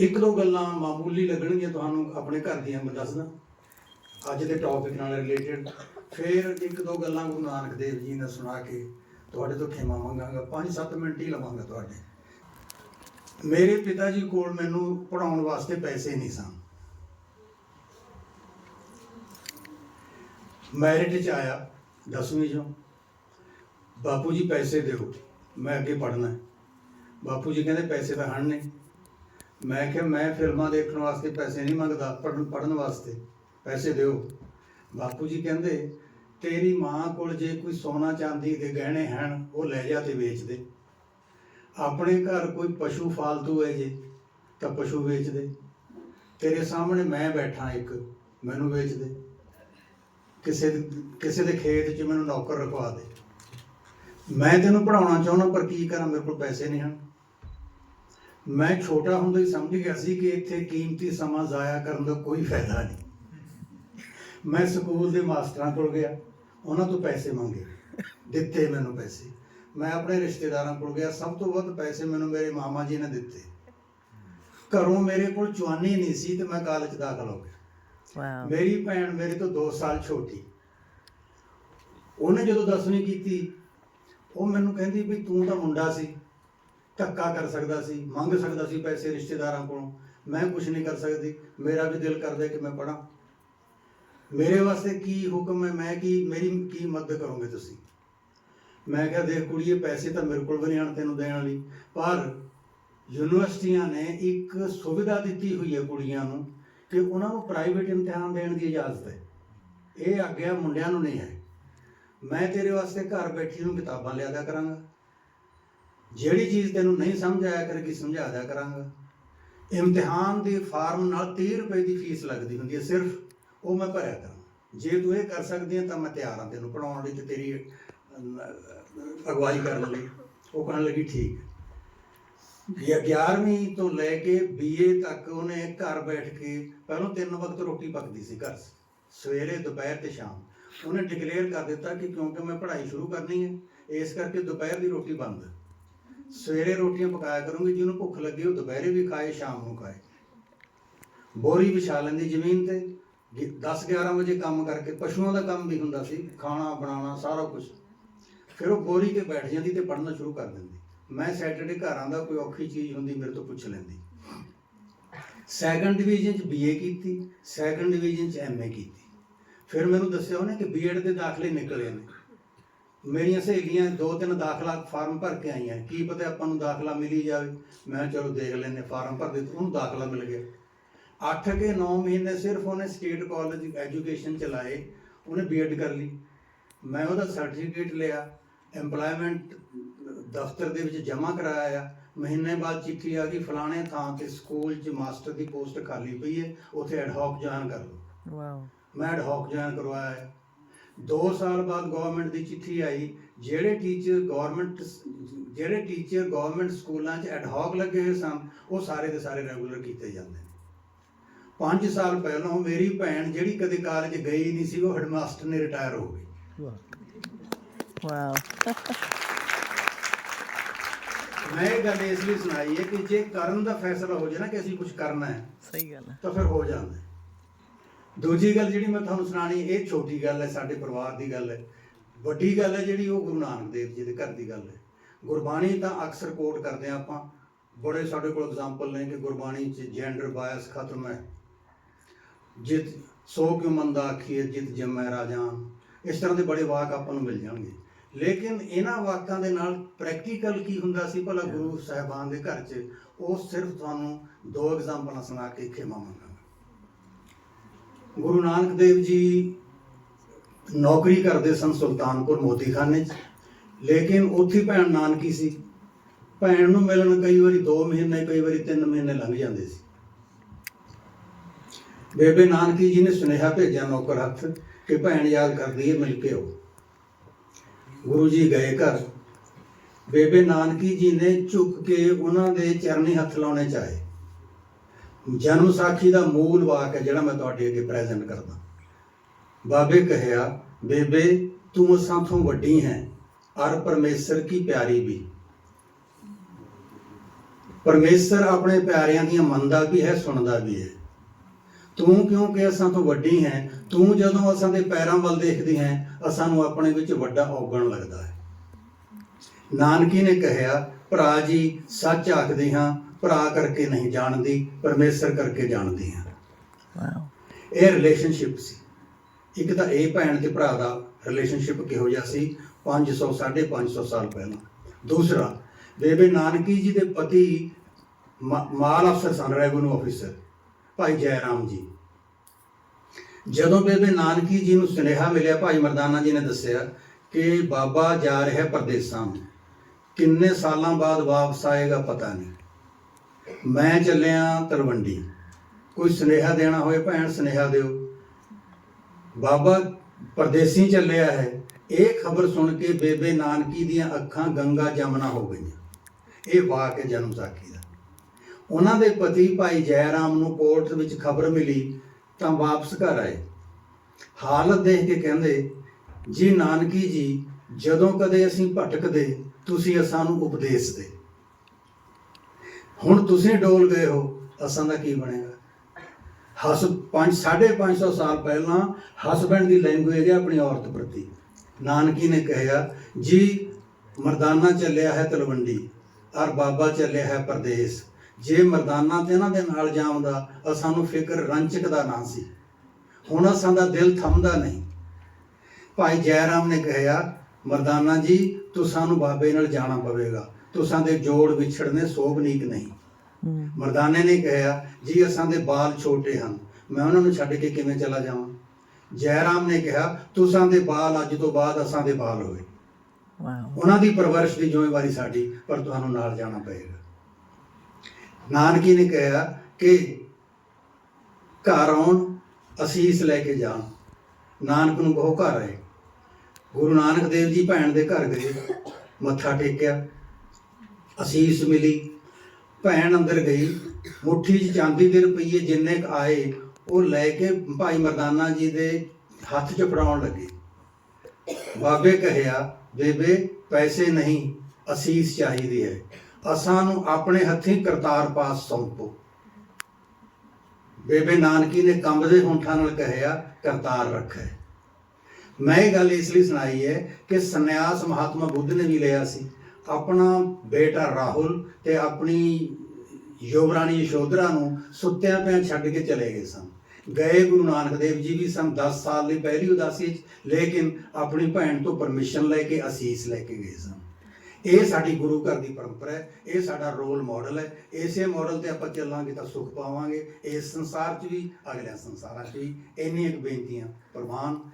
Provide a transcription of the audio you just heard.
ਇੱਕ ਦੋ ਗੱਲਾਂ ਮਾਮੂਲੀ ਲੱਗਣਗੀਆਂ ਤੁਹਾਨੂੰ ਆਪਣੇ ਘਰ ਦੀਆਂ, ਮੈਂ ਦੱਸਦਾ ਅੱਜ ਦੇ ਟੌਪਿਕ ਨਾਲ ਰਿਲੇਟਡ ਫਿਰ ਇੱਕ ਦੋ ਗੱਲਾਂ ਗੁਰੂ ਨਾਨਕ ਦੇਵ ਜੀ ਨੇ ਸੁਣਾ ਕੇ ਤੁਹਾਡੇ ਤੋਂ ਖਿਮਾ ਮੰਗਾਂਗਾ। 5-7 ਮਿੰਟ ਹੀ ਲਵਾਂਗਾ ਤੁਹਾਡੇ। ਮੇਰੇ ਪਿਤਾ ਜੀ ਕੋਲ ਮੈਨੂੰ ਪੜਾਉਣ ਵਾਸਤੇ ਪੈਸੇ ਨਹੀਂ ਸਨ। ਮੈਰਿਟ ਚ ਆਇਆ 10ਵੀਂ ਚੋਂ। ਬਾਪੂ ਜੀ ਪੈਸੇ ਦਿਓ, ਮੈਂ ਅੱਗੇ ਪੜਨਾ ਬਾਪੂ ਜੀ ਕਹਿੰਦੇ ਪੈਸੇ ਤਾਂ ਹਨ ਨਹੀਂ। ਮੈਂ ਕਿਹਾ, ਮੈਂ ਫਿਲਮਾਂ ਦੇਖਣ ਵਾਸਤੇ ਪੈਸੇ ਨਹੀਂ ਮੰਗਦਾ ਪੜਨ ਪੜਨ ਵਾਸਤੇ। ਪੈਸੇ ਦਿਓ। ਬਾਪੂ ਜੀ ਕਹਿੰਦੇ, ਤੇਰੀ ਮਾਂ ਕੋਲ ਜੇ ਕੋਈ ਸੋਨਾ ਚਾਂਦੀ ਦੇ ਗਹਿਣੇ ਹਨ, ਉਹ ਲੈ ਜਾ ਤੇ ਵੇਚ ਦੇ। ਆਪਣੇ ਘਰ ਕੋਈ ਪਸ਼ੂ ਫਾਲਤੂ ਹੈ ਜੇ, ਤਾਂ ਪਸ਼ੂ ਵੇਚ ਦੇ। ਤੇਰੇ ਸਾਹਮਣੇ ਮੈਂ ਬੈਠਾ ਇੱਕ, ਮੈਨੂੰ ਵੇਚ ਦੇ। ਕਿਸੇ ਕਿਸੇ ਦੇ ਖੇਤ 'ਚ ਮੈਨੂੰ ਨੌਕਰ ਰਖਵਾ ਦੇ। ਮੈਂ ਤੈਨੂੰ ਪੜਾਉਣਾ ਚਾਹੁੰਦਾ, ਪਰ ਕੀ ਕਰਾਂ, ਮੇਰੇ ਕੋਲ ਪੈਸੇ ਨਹੀਂ ਹਨ। ਮੈਂ ਛੋਟਾ ਹੁੰਦਾ ਹੀ ਸਮਝ ਗਿਆ ਸੀ ਕਿ ਇੱਥੇ ਕੀਮਤੀ ਸਮਾਂ ਜ਼ਾਇਆ ਕਰਨ ਦਾ ਕੋਈ ਫਾਇਦਾ ਨਹੀਂ। ਮੈਂ ਸਕੂਲ ਦੇ ਮਾਸਟਰਾਂ ਕੋਲ ਗਿਆ ਉਹਨਾਂ ਤੋਂ ਪੈਸੇ ਮੰਗੇ ਦਿੱਤੇ ਮੈਨੂੰ ਪੈਸੇ। ਮੈਂ ਆਪਣੇ ਰਿਸ਼ਤੇਦਾਰਾਂ ਕੋਲ ਗਿਆ ਸਭ ਤੋਂ ਵੱਧ ਪੈਸੇ ਮੈਨੂੰ ਮੇਰੇ ਮਾਮਾ ਜੀ ਨੇ ਦਿੱਤੇ। ਘਰੋਂ ਮੇਰੇ ਕੋਲ ਚਵਾਨੀ ਨਹੀਂ ਸੀ ਤੇ ਮੈਂ ਕਾਲਜ ਦਾਖਲ ਹੋ ਗਿਆ। ਮੇਰੀ ਭੈਣ ਮੇਰੇ ਤੋਂ 2 ਸਾਲ ਛੋਟੀ। ਉਹਨੇ ਜਦੋਂ 10ਵੀਂ ਕੀਤੀ ਉਹ ਮੈਨੂੰ ਕਹਿੰਦੀ ਵੀ ਤੂੰ ਤਾਂ ਮੁੰਡਾ ਸੀ। ਧੱਕਾ ਕਰ ਸਕਦਾ ਸੀ, ਮੰਗ ਸਕਦਾ ਸੀ ਪੈਸੇ ਰਿਸ਼ਤੇਦਾਰਾਂ ਕੋਲੋਂ। ਮੈਂ ਕੁਝ ਨਹੀਂ ਕਰ ਸਕਦੀ। ਮੇਰਾ ਵੀ ਦਿਲ ਕਰਦਾ ਕਿ ਮੈਂ ਪੜਾਂ ਮੇਰੇ ਵਾਸਤੇ ਕੀ ਹੁਕਮ ਹੈ? ਮੈਂ ਕੀ, ਮੇਰੀ ਕੀ ਮਦਦ ਕਰੋਗੇ ਤੁਸੀਂ? ਮੈਂ ਕਿਹਾ, ਦੇਖ ਕੁੜੀਏ, ਪੈਸੇ ਤਾਂ ਮੇਰੇ ਕੋਲ ਵੀ ਨਹੀਂ ਆਣ ਤੈਨੂੰ ਦੇਣ ਲਈ ਪਰ ਯੂਨੀਵਰਸਿਟੀਆਂ ਨੇ ਇੱਕ ਸੁਵਿਧਾ ਦਿੱਤੀ ਹੋਈ ਹੈ ਕੁੜੀਆਂ ਨੂੰ ਕਿ ਉਹਨਾਂ ਨੂੰ ਪ੍ਰਾਈਵੇਟ ਇਮਤਿਹਾਨ ਦੇਣ ਦੀ ਇਜਾਜ਼ਤ ਹੈ। ਇਹ ਆਗਿਆ ਮੁੰਡਿਆਂ ਨੂੰ ਨਹੀਂ ਹੈ। ਮੈਂ ਤੇਰੇ ਵਾਸਤੇ ਘਰ ਬੈਠੀ ਨੂੰ ਕਿਤਾਬਾਂ ਲਿਆਦਾ ਕਰਾਂਗਾ। ਜਿਹੜੀ ਚੀਜ਼ ਤੈਨੂੰ ਨਹੀਂ ਸਮਝ ਆਇਆ ਕਰੇਗੀ ਸਮਝਾ ਦਿਆ ਕਰਾਂਗਾ। ਇਮਤਿਹਾਨ ਦੇ ਫਾਰਮ ਨਾਲ 30 ਰੁਪਏ ਦੀ ਫੀਸ ਲੱਗਦੀ ਹੁੰਦੀ ਹੈ ਸਿਰਫ, ਉਹ ਮੈਂ ਭਰਿਆ ਕਰਾਂ ਜੇ ਤੂੰ ਇਹ ਕਰ ਸਕਦੀ ਹੈ ਤਾਂ ਮੈਂ ਤਿਆਰ ਹਾਂ ਤੈਨੂੰ ਪੜਾਉਣ ਲਈ ਤੇ ਤੇਰੀ ਅਗਵਾਈ ਕਰਨ ਲਈ। ਉਹ ਕਹਿਣ ਲੱਗੀ, ਠੀਕ ਹੈ। 11ਵੀਂ ਤੋਂ ਲੈ ਕੇ ਬੀਏ ਤੱਕ ਉਹਨੇ ਘਰ ਬੈਠ ਕੇ, ਪਹਿਲਾਂ ਤਿੰਨ ਵਕਤ ਰੋਟੀ ਪੱਕਦੀ ਸੀ ਘਰ। 'ਚ। ਸਵੇਰੇ, ਦੁਪਹਿਰ ਤੇ ਸ਼ਾਮ। ਉਹਨੇ ਡਿਕਲੇਅਰ ਕਰ ਦਿੱਤਾ ਕਿ ਕਿਉਂਕਿ ਮੈਂ ਪੜ੍ਹਾਈ ਸ਼ੁਰੂ ਕਰਨੀ ਹੈ, ਇਸ ਕਰਕੇ ਦੁਪਹਿਰ ਦੀ ਰੋਟੀ ਬੰਦ। ਸਵੇਰੇ ਰੋਟੀਆਂ ਪਕਾਇਆ ਕਰੂੰਗੀ, ਜਿਹਨੂੰ ਭੁੱਖ ਲੱਗੇ ਉਹ ਦੁਪਹਿਰੇ ਵੀ ਖਾਏ, ਸ਼ਾਮ ਨੂੰ ਖਾਏ। ਬੋਰੀ ਵਿਛਾ ਲੈਂਦੀ ਜ਼ਮੀਨ ਤੇ 10 11 ਵਜੇ ਕੰਮ ਕਰਕੇ, ਪਸ਼ੂਆਂ ਦਾ ਕੰਮ ਵੀ ਹੁੰਦਾ ਸੀ, ਖਾਣਾ, ਬਣਾਉਣਾ, ਸਾਰਾ ਕੁਝ ਫਿਰ ਉਹ ਬੋਰੀ ਤੇ ਬੈਠ ਜਾਂਦੀ ਤੇ ਪੜ੍ਹਨਾ ਸ਼ੁਰੂ ਕਰ ਦਿੰਦੀ। ਮੈਂ ਸੈਟਰਡੇ ਘਰ ਆਂਦਾ ਕੋਈ ਔਖੀ ਚੀਜ਼ ਹੁੰਦੀ, ਮੇਰੇ ਤੋਂ ਪੁੱਛ ਲੈਂਦੀ। ਸੈਕੰਡ ਡਿਵੀਜ਼ਨ ਚ ਬੀਏ ਕੀਤੀ ਸੈਕੰਡ ਡਿਵੀਜ਼ਨ ਚ ਐਮਏ ਕੀਤੀ। ਫਿਰ ਮੈਨੂੰ ਦੱਸਿਆ ਉਹਨੇ ਕਿ ਬੀਐਡ ਦੇ ਦਾਖਲੇ ਨਿਕਲੇ ਨੇ। ਮੇਰੀਆਂ ਸਹੇਲੀਆਂ ਦੋ ਤਿੰਨ ਦਾਖਲਾ ਫਾਰਮ ਭਰ ਕੇ ਆਈਆਂ। ਕੀ ਪਤਾ ਆਪਾਂ ਨੂੰ ਦਾਖਲਾ ਮਿਲੀ ਜਾਵੇ। ਮੈਂ ਚਲੋ ਦੇਖ ਲੈਂਦੇ ਫਾਰਮ ਭਰ ਦਿੱਤੇ ਉਹਨੂੰ ਦਾਖਲਾ ਮਿਲ ਗਿਆ। 8 ਕੇ 9 ਮਹੀਨੇ ਸਿਰਫ ਉਹਨੇ ਸਟੇਟ ਕਾਲਜ ਐਜੂਕੇਸ਼ਨ ਚਲਾਏ ਉਹਨੇ ਬੀਐਡ ਕਰ ਲਈ। ਮੈਂ ਉਹਦਾ ਸਰਟੀਫਿਕੇਟ ਲਿਆ EMPLOYMENT ਦਫ਼ਤਰ ਦੇ ਵਿੱਚ ਜਮ੍ਹਾਂ ਕਰਾਇਆ। ਮਹੀਨੇ ਬਾਅਦ ਚਿੱਠੀ ਆ ਗਈ ਫਲਾਣੇ ਥਾਂ ਤੇ ਸਕੂਲ 'ਚ ਮਾਸਟਰ ਦੀ ਪੋਸਟ ਖਾਲੀ ਪਈ ਹੈ ਉੱਥੇ ਐਡ ਹੌਕ ਜੁਆਇਨ ਕਰ ਲਓ। ਵਾਓ। ਮੈਂ ਐਡ ਹੌਕ ਜੁਆਇਨ ਕਰਵਾਇਆ। 2 ਸਾਲ ਬਾਅਦ ਗਵਰਨਮੈਂਟ ਦੀ ਚਿੱਠੀ ਆਈ ਜਿਹੜੇ ਟੀਚਰ ਗਵਰਨਮੈਂਟ ਜਿਹੜੇ ਟੀਚਰ ਗਵਰਨਮੈਂਟ ਸਕੂਲਾਂ 'ਚ ਐਡ ਹੌਕ ਲੱਗੇ ਹੋਏ ਸਨ ਉਹ ਸਾਰੇ ਦੇ ਸਾਰੇ ਰੈਗੂਲਰ ਕੀਤੇ ਜਾਂਦੇ ਨੇ। 5 ਸਾਲ ਪਹਿਲਾਂ ਮੇਰੀ ਭੈਣ ਜਿਹੜੀ ਕਦੇ ਕਾਲਜ ਗਈ ਨਹੀਂ ਸੀ ਉਹ ਹੈਡਮਾਸਟਰ ਨੇ ਰਿਟਾਇਰ ਹੋ ਗਈ। ਵਾਓ ਮੈਂ ਇਹ ਗੱਲ ਇਸ ਲਈ ਸੁਣਾਈ ਹੈ ਕਿ ਜੇ ਕਰਨ ਦਾ ਫੈਸਲਾ ਹੋ ਜਾਏ ਨਾ ਕਿ ਅਸੀਂ ਕੁਝ ਕਰਨਾ ਹੈ ਸਹੀ ਗੱਲ ਹੈ। ਤਾਂ ਫਿਰ ਹੋ ਜਾਂਦਾ ਹੈ। ਦੂਜੀ ਗੱਲ ਜਿਹੜੀ ਮੈਂ ਤੁਹਾਨੂੰ ਸੁਣਾਣੀ ਇਹ ਛੋਟੀ ਗੱਲ ਹੈ, ਸਾਡੇ ਪਰਿਵਾਰ ਦੀ ਗੱਲ ਹੈ। ਵੱਡੀ ਗੱਲ ਹੈ ਜਿਹੜੀ, ਉਹ ਗੁਰੂ ਨਾਨਕ ਦੇਵ ਜੀ ਦੇ ਘਰ ਦੀ ਗੱਲ ਹੈ। ਗੁਰਬਾਣੀ ਤਾਂ ਅਕਸਰ ਕੋਟ ਕਰਦੇ ਆ ਆਪਾਂ। ਬੜੇ ਸਾਡੇ ਕੋਲ ਐਗਜ਼ਾਮਪਲ ਨੇ ਕਿ ਗੁਰਬਾਣੀ 'ਚ ਜੈਂਡਰ ਬਾਇਸ ਖਤਮ ਹੈ। ਜਿਤ, ਸੋ ਕਿਉ ਮੰਦਾ ਆਖੀਏ ਜਿਤ ਜੰਮੈ ਰਾਜਾਨ। ਇਸ ਤਰ੍ਹਾਂ ਦੇ ਬੜੇ ਵਾਕ ਆਪਾਂ ਨੂੰ ਮਿਲ ਜਾਣਗੇ। ਲੇਕਿਨ ਇਹਨਾਂ ਵਾਕਾਂ ਦੇ ਨਾਲ ਪ੍ਰੈਕਟੀਕਲ ਕੀ ਹੁੰਦਾ ਸੀ? ਭਲਾ ਗੁਰੂ ਸਾਹਿਬਾਨ ਦੇ ਘਰ 'ਚ ਉਹ ਸਿਰਫ ਤੁਹਾਨੂੰ ਦੋ ਐਗਜ਼ਾਮਪਲਾਂ ਸੁਣਾ ਕੇ ਖਿਮਾ ਮੰਗਾਂਗਾ ਗੁਰੂ ਨਾਨਕ ਦੇਵ ਜੀ ਨੌਕਰੀ ਕਰਦੇ ਸਨ ਸੁਲਤਾਨਪੁਰ ਮੋਦੀਖਾਨੇ 'ਚ। ਲੇਕਿਨ ਉੱਥੇ ਭੈਣ ਨਾਨਕੀ ਸੀ। ਭੈਣ ਨੂੰ ਮਿਲਣ ਕਈ ਵਾਰੀ 2 ਮਹੀਨੇ, ਕਈ ਵਾਰੀ 3 ਮਹੀਨੇ ਲੰਘ ਜਾਂਦੇ ਸੀ। ਬੇਬੇ ਨਾਨਕੀ ਜੀ ਨੇ ਸੁਨੇਹਾ ਭੇਜਿਆ ਨੌਕਰ ਹੱਥ ਕਿ ਭੈਣ ਯਾਦ ਕਰਦੀ ਹੈ ਮਿਲ ਕੇ ਆਓ। ਗੁਰੂ ਜੀ ਗਏ ਘਰ। ਬੇਬੇ ਨਾਨਕੀ ਜੀ ਨੇ ਝੁੱਕ ਕੇ ਉਹਨਾਂ ਦੇ ਚਰਨੀ ਹੱਥ ਲਾਉਣੇ ਚਾਹੇ। ਜਨਮ ਸਾਖੀ ਦਾ ਮੂਲ ਵਾਕ ਹੈ ਜਿਹੜਾ ਮੈਂ ਤੁਹਾਡੇ ਅੱਗੇ ਪ੍ਰੈਜ਼ੈਂਟ ਕਰਦਾ। ਬਾਬੇ ਕਹਿਆ, ਬੇਬੇ, ਤੂੰ ਅਸਾਂ ਤੋਂ ਵੱਡੀ ਹੈ, ਅਰ ਪਰਮੇਸ਼ਰ ਕੀ ਪਿਆਰੀ ਵੀ। ਪਰਮੇਸ਼ਰ ਆਪਣੇ ਪਿਆਰਿਆਂ ਦੀਆਂ ਮੰਨਦਾ ਵੀ ਹੈ, ਸੁਣਦਾ ਵੀ ਹੈ। ਤੂੰ ਕਿਉਂਕਿ ਅਸਾਂ ਤੋਂ ਵੱਡੀ ਹੈ? ਤੂੰ ਜਦੋਂ ਅਸਾਂ ਦੇ ਪੈਰਾਂ ਵੱਲ ਦੇਖਦੀ ਹੈ, ਅਸਾਂ ਨੂੰ ਆਪਣੇ ਵਿੱਚ ਵੱਡਾ ਔਗਣ ਲੱਗਦਾ ਹੈ। ਨਾਨਕੀ ਨੇ ਕਹਿਆ, ਭਰਾ ਜੀ, ਸੱਚ ਆਖਦੇ ਹਾਂ ਭਰਾ ਕਰਕੇ ਨਹੀਂ ਜਾਣਦੀ ਪਰਮੇਸ਼ਰ ਕਰਕੇ ਜਾਣਦੀ ਹਾਂ. ਇਹ ਰਿਲੇਸ਼ਨਸ਼ਿਪ ਸੀ। ਇੱਕ ਤਾਂ ਇਹ ਭੈਣ ਤੇ ਭਰਾ ਦਾ ਰਿਲੇਸ਼ਨਸ਼ਿਪ ਕਿਹੋ ਜਿਹਾ ਸੀ? 500 550 ਸਾਲ ਪਹਿਲਾਂ। ਦੂਸਰਾ ਬੇਬੇ ਨਾਨਕੀ ਜੀ ਦੇ ਪਤੀ ਮਾਲ ਅਫਸਰ ਸਨ ਰੈਵਨਿਊ ਆਫੀਸਰ ਭਾਈ ਜੈ ਰਾਮ ਜੀ। ਜਦੋਂ ਬੇਬੇ ਨਾਨਕੀ ਜੀ ਨੂੰ ਸੁਨੇਹਾ ਮਿਲਿਆ ਭਾਈ ਮਰਦਾਨਾ ਜੀ ਨੇ ਦੱਸਿਆ ਕਿ ਬਾਬਾ ਜਾ ਰਿਹਾ ਪਰਦੇਸਾਂ ਨੂੰ। ਕਿੰਨੇ ਸਾਲਾਂ ਬਾਅਦ ਵਾਪਸ ਆਏਗਾ ਪਤਾ ਨਹੀਂ। ਮੈਂ ਚੱਲਿਆ ਤਲਵੰਡੀ। ਕੋਈ ਸੁਨੇਹਾ ਦੇਣਾ ਹੋਏ ਭੈਣ, ਸੁਨੇਹਾ ਦਿਓ। ਬਾਬਾ ਪਰਦੇਸੀ ਚੱਲਿਆ ਹੈ। ਇਹ ਖਬਰ ਸੁਣ ਕੇ ਬੇਬੇ ਨਾਨਕੀ ਦੀਆਂ ਅੱਖਾਂ ਗੰਗਾ ਜਮਨਾ ਹੋ ਗਈਆਂ। ਇਹ ਵਾਕ ਹੈ ਜਨਮ ਸਾਖੀ ਦਾ। ਉਹਨਾਂ ਦੇ ਪਤੀ ਭਾਈ ਜੈਰਾਮ ਨੂੰ ਕੋਰਟ ਵਿੱਚ ਖਬਰ ਮਿਲੀ ਤਾਂ ਵਾਪਸ ਘਰ ਆਏ। ਹਾਲਤ ਦੇਖ ਕੇ ਕਹਿੰਦੇ, ਜੀ ਨਾਨਕੀ ਜੀ, ਜਦੋਂ ਕਦੇ ਅਸੀਂ ਭਟਕਦੇ, ਤੁਸੀਂ ਸਾਨੂੰ ਉਪਦੇਸ਼ ਦੇ। ਹੁਣ ਤੁਸੀਂ ਡੋਲ ਗਏ ਹੋ, ਅਸਾਂ ਦਾ ਕੀ ਬਣੇਗਾ? ਹਸ 5 550 ਸਾਲ ਪਹਿਲਾਂ ਹਸਬੈਂਡ ਦੀ ਲੈਂਗੁਏਜ ਹੈ ਆਪਣੀ ਔਰਤ ਪ੍ਰਤੀ। ਨਾਨਕੀ ਨੇ ਕਿਹਾ, ਜੀ, ਮਰਦਾਨਾ ਚੱਲਿਆ ਹੈ ਤਲਵੰਡੀ ਔਰ ਬਾਬਾ ਚੱਲਿਆ ਹੈ ਪਰਦੇਸ। ਜੇ ਮਰਦਾਨਾ ਤੇ ਇਹਨਾਂ ਦੇ ਨਾਲ ਜਾਉਂਦਾ ਅਸਾਂ ਨੂੰ ਫਿਕਰ ਰੰਚਕ ਦਾ ਨਾ ਸੀ। ਹੁਣ ਅਸਾਂ ਦਾ ਦਿਲ ਥੰਮਦਾ ਨਹੀਂ। ਭਾਈ ਜੈਰਾਮ ਨੇ ਕਿਹਾ, ਮਰਦਾਨਾ ਜੀ, ਤੂੰ ਸਾਨੂੰ ਬਾਬੇ ਨਾਲ ਜਾਣਾ ਪਵੇਗਾ। ਤੁਸਾਂ ਦੇ ਜੋੜ ਵਿਛੜਨੇ ਸੋਭਨੀਕ ਨਹੀਂ. ਮਰਦਾਨੇ ਨੇ ਕਿਹਾ ਜੀ ਅਸਾਂ ਦੇ ਬਾਲ ਛੋਟੇ ਹਨ ਮੈਂ ਉਹਨਾਂ ਨੂੰ ਛੱਡ ਕੇ ਕਿਵੇਂ ਚਲਾ ਜਾਵਾਂ? ਜੈਰਾਮ ਨੇ ਕਿਹਾ ਤੁਸਾਂ ਦੇ ਬਾਲ ਅੱਜ ਤੋਂ ਬਾਅਦ ਅਸਾਂ ਦੇ ਬਾਲ ਹੋਏ. ਉਹਨਾਂ ਦੀ ਪਰਵਰਿਸ਼ ਦੀ ਜ਼ਿੰਮੇਵਾਰੀ ਸਾਡੀ ਪਰ ਤੁਹਾਨੂੰ ਨਾਲ ਜਾਣਾ ਪਏਗਾ। ਨਾਨਕੀ ਨੇ ਕਿਹਾ ਕਿ ਘਰ ਆਉਣ ਅਸੀਸ ਲੈ ਕੇ ਜਾਣ। ਨਾਨਕ ਨੂੰ ਕਹੋ ਘਰ ਆਏ। ਗੁਰੂ ਨਾਨਕ ਦੇਵ ਜੀ ਭੈਣ ਦੇ ਘਰ ਗਏ। ਮੱਥਾ ਟੇਕਿਆ। ਅਸੀਸ ਮਿਲੀ। ਭੈਣ ਅੰਦਰ ਗਈ। ਮੁੱਠੀ 'ਚ ਚਾਂਦੀ ਦੇ ਰੁਪਈਏ ਜਿੰਨੇ ਕ ਆਏ, ਉਹ ਲੈ ਕੇ ਭਾਈ ਮਰਦਾਨਾ ਜੀ ਦੇ ਹੱਥ 'ਚ ਫੜਾਉਣ ਲੱਗੇ। ਬਾਬੇ ਕਹਿਆ, ਬੇਬੇ, ਪੈਸੇ ਨਹੀਂ, ਅਸੀਸ ਚਾਹੀਦੀ ਹੈ। ਅਸਾਂ ਨੂੰ ਆਪਣੇ ਹੱਥੀਂ ਕਰਤਾਰ ਪਾਸ ਸੌਂਪੋ। ਬੇਬੇ ਨਾਨਕੀ ਨੇ ਕੰਬਦੇ ਹੋਂਠਾਂ ਨਾਲ ਕਹਿਆ, ਕਰਤਾਰ ਰੱਖੈ। ਮੈਂ ਇਹ ਗੱਲ ਇਸ ਲਈ ਸੁਣਾਈ ਹੈ ਕਿ ਸੰਨਿਆਸ ਮਹਾਤਮਾ ਬੁੱਧ ਨੇ ਵੀ ਲਿਆ ਸੀ। ਆਪਣਾ ਬੇਟਾ ਰਾਹੁਲ ਤੇ ਆਪਣੀ ਯੁਵਰਾਣੀ ਯਸ਼ੋਧਰਾ ਨੂੰ ਸੁੱਤਿਆਂ ਪਿਆਂ ਛੱਡ ਕੇ ਚਲੇ ਗਏ ਸਨ। ਗਏ ਗੁਰੂ ਨਾਨਕ ਦੇਵ ਜੀ ਵੀ ਸਨ 10 ਸਾਲ ਲਈ ਪਹਿਲੀ ਉਦਾਸੀ 'ਚ, ਲੇਕਿਨ ਆਪਣੀ ਭੈਣ ਤੋਂ ਪਰਮਿਸ਼ਨ ਲੈ ਕੇ ਅਸੀਸ ਲੈ ਕੇ ਗਏ ਸਨ। ਇਹ ਸਾਡੀ ਗੁਰੂ ਘਰ ਦੀ ਪਰੰਪਰਾ ਹੈ, ਇਹ ਸਾਡਾ ਰੋਲ ਮਾਡਲ ਹੈ, ਇਸੇ ਮਾਡਲ ਤੇ ਆਪਾਂ ਚੱਲਾਂਗੇ ਤਾਂ ਸੁਖ ਪਾਵਾਂਗੇ। ਇਸ ਸੰਸਾਰ 'ਚ ਵੀ, ਅਗਲੇ ਸੰਸਾਰਾਂ 'ਚ ਵੀ, ਇੰਨੀਆਂ ਬੇਨਤੀਆਂ ਪ੍ਰਵਾਨ